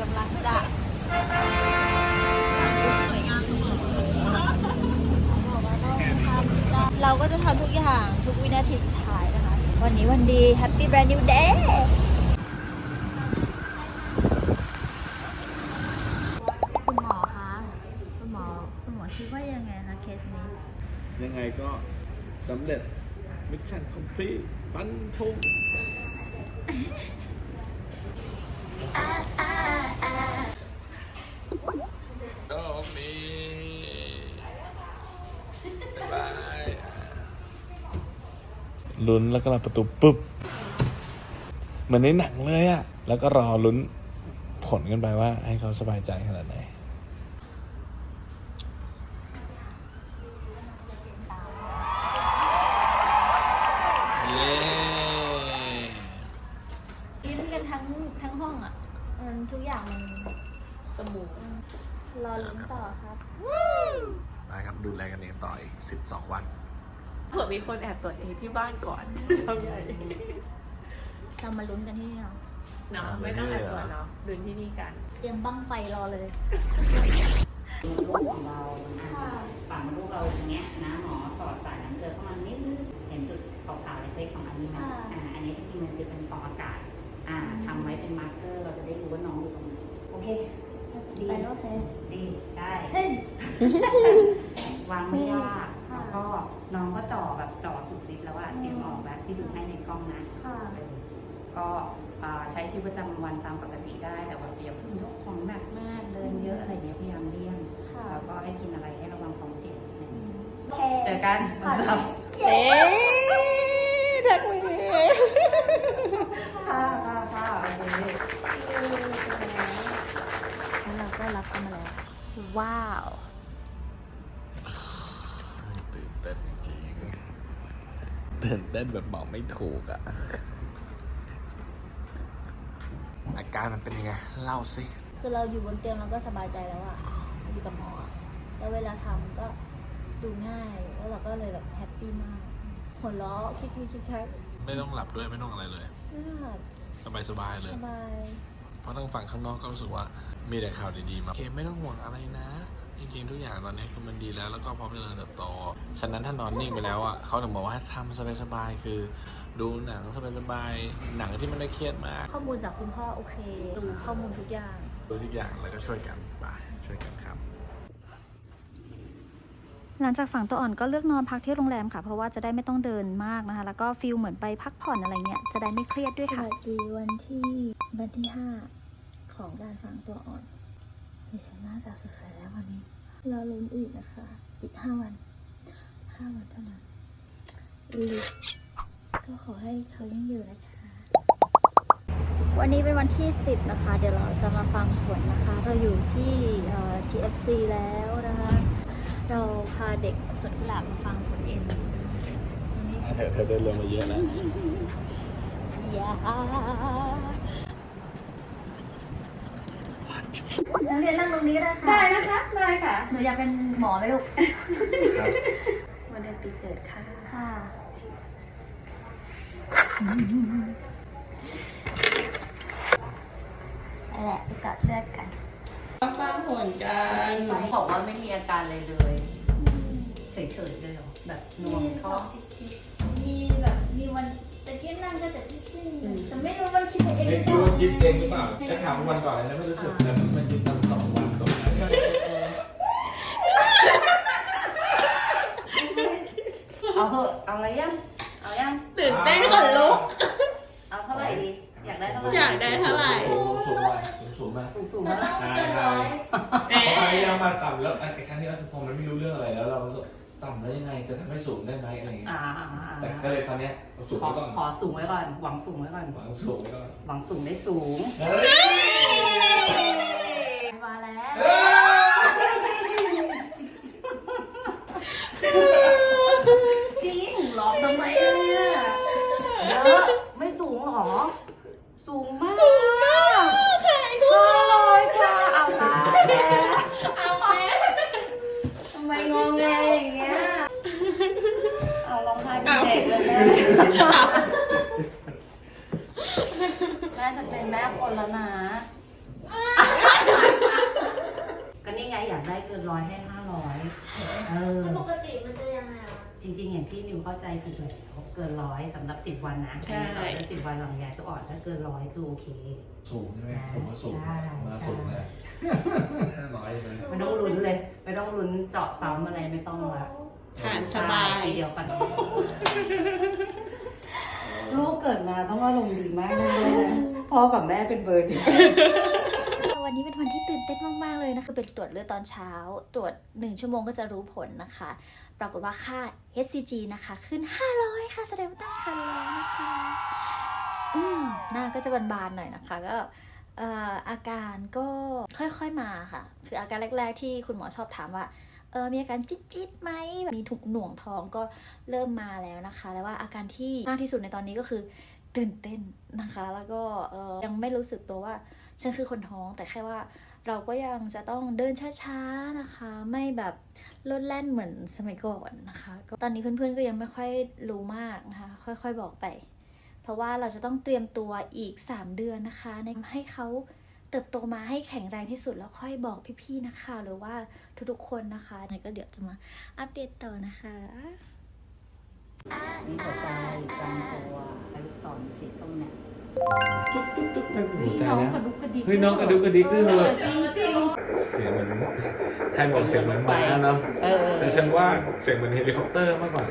กำลังจะเราก็จะทำทุกอย่างทุกวินาทีสุดท้ายนะคะ วันนี้วันดี Happy Brand New Day คุณหมอคะ คุณหมอ คุณหมอคิดว่ายังไงคะเคสนี้ ยังไงก็สำเร็จมิชชั่นคอมพลีทฟันธงโช ลุ้นแล้วก็รับประตูปุ๊บเหมือนในหนังเลยอะแล้วก็รอลุ้นผลกันไปว่า ให้เขาสบายใจขนาดไหนเย้ยิ้มกันทั้งทั้งห้องอะมันทุกอย่างมันสมูทรอลุ้นต่อครับ ไปครับดูแลกันเองต่ออีก12 วัน เผื่อมีคนแอบตรวจเองที่บ้านก่อนทำไงเรามาลุ้นกันที่นี่เนาะเนาะอ่าไม่ต้องแอบตรวจไม่ได้เหรอเนาะดูที่นี่กัน เตรียมบั้งไฟรอเลย ลูกของเราอะฝั่งลูกเราอย่างเงี้ยนะหมอสอดสายน้ำเกลือเข้ามานิดนึงเห็นจุดขาวๆเล็กๆของอันนี้ไหมค่ะอ่าอันนี้จริงๆมันคือเป็นฟองอากาศ อ่าทำไว้เป็นมาร์กเกอร์เราจะได้รู้ว่าน้องอยู่ตรงไหนโอเคดีไปโอเคดีได้ เฮ้ย วางไม่ยากค่ะแล้วก็ น้องก็จ่อแบบจ่อสุดฤทธิ์แล้วอะเตรียมออกแบบที่ดูให้ในกล้องนะค่ะเออก็อ่าใช้ชีวิตประจำวันตามปกติได้แต่ว่าอย่าเพิ่งยกของหนักมากเดินเยอะอะไรเงี้ยพยายามเลี่ยงค่ะแล้วก็ให้กินอะไรให้ระวังความเสี่ยงนิดนึงโอเคเจอกันวันเสาร์เย้ทักมือค่ะค่ะค่ะโอเค แล้วเราก็รับกันมาแล้ว ว้าว ตื่นเต้นจริง ตื่นเต้นแบบบอกไม่ถูกอะอาการมันเป็นยังไง เล่าสิ คือเราอยู่บนเตียงเราก็สบายใจแล้วอะอยู่กับหมออะแล้วเวลาทำก็ดูง่าย แล้วเราก็เลยแบบแฮปปี้มากหัวเราะคิกคิกคิกคักไม่ต้องหลับด้วยไม่ต้องอะไรเลยไม่น่าสบายสบายๆเลยสบาย เพราะทั้งฝั่งข้างนอกก็รู้สึกว่ามีแต่ข่าวดีๆมาโอเคไม่ต้องห่วงอะไรนะ จริงๆทุกอย่างตอนนี้คือมันดีแล้ว แล้วก็พร้อมจะเจริญเติบโต ฉะนั้นถ้านอนนิ่งไปแล้วอะเขาถึงบอกว่าให้ทำสบายๆคือ ดูหนังสบายๆหนังที่มันไม่เครียดมาก ข้อมูลจากคุณพ่อโอเคดูข้อมูลทุกอย่าง ดูทุกอย่างแล้วก็ช่วยกันไปช่วยกันครับ หลังจากฝังตัวอ่อนก็เลือกนอนพักที่โรงแรมค่ะ เพราะว่าจะได้ไม่ต้องเดินมากนะคะ แล้วก็ฟิลเหมือนไปพักผ่อนอะไรเงี้ยจะได้ไม่เครียดด้วยสค่ะ วัสดีวันที่วันที่ห้าของการฝังตัวอ่อน ดิฉันน่าจะสดใสแล้ววันนี้เราลุ้นอีกนะคะ อีกห้าวันห้าวันเท่านั้นอีกก็ขอให้เขายังอยู่นะคะ วันนี้เป็นวันที่ 10 นะคะ เดี๋ยวเราจะมาฟังผลนะคะ เราอยู่ที่เอ่อ GFC แล้วนะคะ เราพาเด็กสวนกุหลาบมาฟังผลเอ็นวันนี้เธอเธอเดินลงมาเยอะแล้ว อย่า นักเรียนนั่งตรงนี้ก็ได้ค่ะได้นะคะ ได้ค่ะ หนูอยากเป็นหมอไหมลูกวันเดือนปีเกิดค่ะ ค่ะ นั่นแหละไปจัดเลือดกันฟังผลกันบอกว่าไม่มีอาการเลยเลย เฉยๆเลยเหรอ แบบนวมท้องมีแบบมีวันแต่กี้นั่งก็จะซิ่งๆแต่ไม่รู้ว่าคิดไปเองหไม่รือเปรู้ล่าว่าจิ๊บเองหรือเปล่าจะถามวันก่อนเลยนะไม่รู้สึกแต่ เอาเถอะเอาอะไรยังเอายังตื่นเต้นขนลุก เอาเท่าไหร่ดีอยากได้เท่าไหร่อยากได้เท่าไหร่ สูงสูงมาสูงมาสูงสูงแต่ๆนะต้องเกินร้อยเอ๊ะพอพยายามมาต่ำแล้วไอ้ครั้งที่แล้วพอมันไม่รู้เรื่องอะไรแล้วเรารู้สึกต่ำแล้วยังไงจะทำให้สูงได้ไหมอะไรอย่างเงี้ยอ่าแต่ก็เลยคราวเนี้ยเอาสูงขอไว้ก่อนขอสูงไว้ก่อน หวังสูงไว้ก่อนหวังสูงไว้ก่อนหวังสูงได้สูงเฮ้ยมาแล้วจริงหลอกทำไมเนี่ยเยอะไม่สูงหรอ สูงมากสูงมากห้าร้อยค่ะเอาตายเอาไปทำไมงงแงอย่างเงี้ยเอาร้องไห้เป็นเด็กเลยแม่แม่จะเป็นแม่คนแล้วนะก็นี่ไงอยากได้เกินร้อยให้ห้าร้อยเออ จริงๆ อย่างที่นิวเข้าใจถูกแล้วเกินร้อยสำหรับสิบวันนะใช่ อันนี้สิบวันหลังยายตัวอ่อนถ้าเกินร้อยคือโอเค สูงใช่ไหมผมว่าสูงใช่มาสูงเลยห้าร้อยเลยไม่ต้องลุ้นเลย ไม่ต้องลุ้นเจาะซ้ำอะไรไม่ต้องละหารสบาย ทีเดียวปันลูกเกิดมาต้องอารมณ์ดีมากเลยพ่อกับแม่เป็นเบอร์นี้วันนี้เป็นวันที่ตื่นเต้นมาก ๆ เลยนะคะ เป็นตรวจเลือดตอนเช้า ตรวจ 1 ชั่วโมงก็จะรู้ผลนะคะ ปรากฏว่าค่า HCG นะคะขึ้น 500 ค่ะแสดงว่าตั้งครรภ์แล้วนะคะอืมหน้าก็จะบานๆหน่อยนะคะก็อาการก็ค่อยๆมาค่ะ คืออาการแรก ๆ ที่คุณหมอชอบถามว่าเออมีอาการจิ๊ดๆไหมแบบมีถุงหน่วงท้องก็เริ่มมาแล้วนะคะ แล้วว่าอาการที่มากที่สุดในตอนนี้ก็คือตื่นเต้นนะคะ แล้วก็ยังไม่รู้สึกตัวว่าฉันคือคนท้องแต่แค่ว่า เราก็ยังจะต้องเดินช้าๆนะคะ ไม่แบบลดแล่นเหมือนสมัยก่อนนะคะตอนนี้เพื่อนๆก็ยังไม่ค่อยรู้มากนะคะ ค่อยๆบอกไป เพราะว่าเราจะต้องเตรียมตัวอีก 3 เดือนนะคะ ในให้เขาเติบโตมาให้แข็งแรงที่สุดแล้วค่อยบอกพี่ๆนะคะ หรือว่าทุกๆคนนะคะยังไงก็เดี๋ยวจะมาอัปเดตต่อนะคะนี่หัวใจกลางตัวลูกศรสีส้มเนี่ย จุ๊บจุ๊บจุ๊บนั่นคือหัวใจน้องนะกระดุกกระดิกเฮ้ยน้องกระดุกกระดิกด้วยเถอจริงจริงเสียงเหมือนใครบอกเสียงเหมือนม้าเนาะเออแต่ฉันว่าเสียงเหมือนเฮลิคอปเตอร์มากกว่า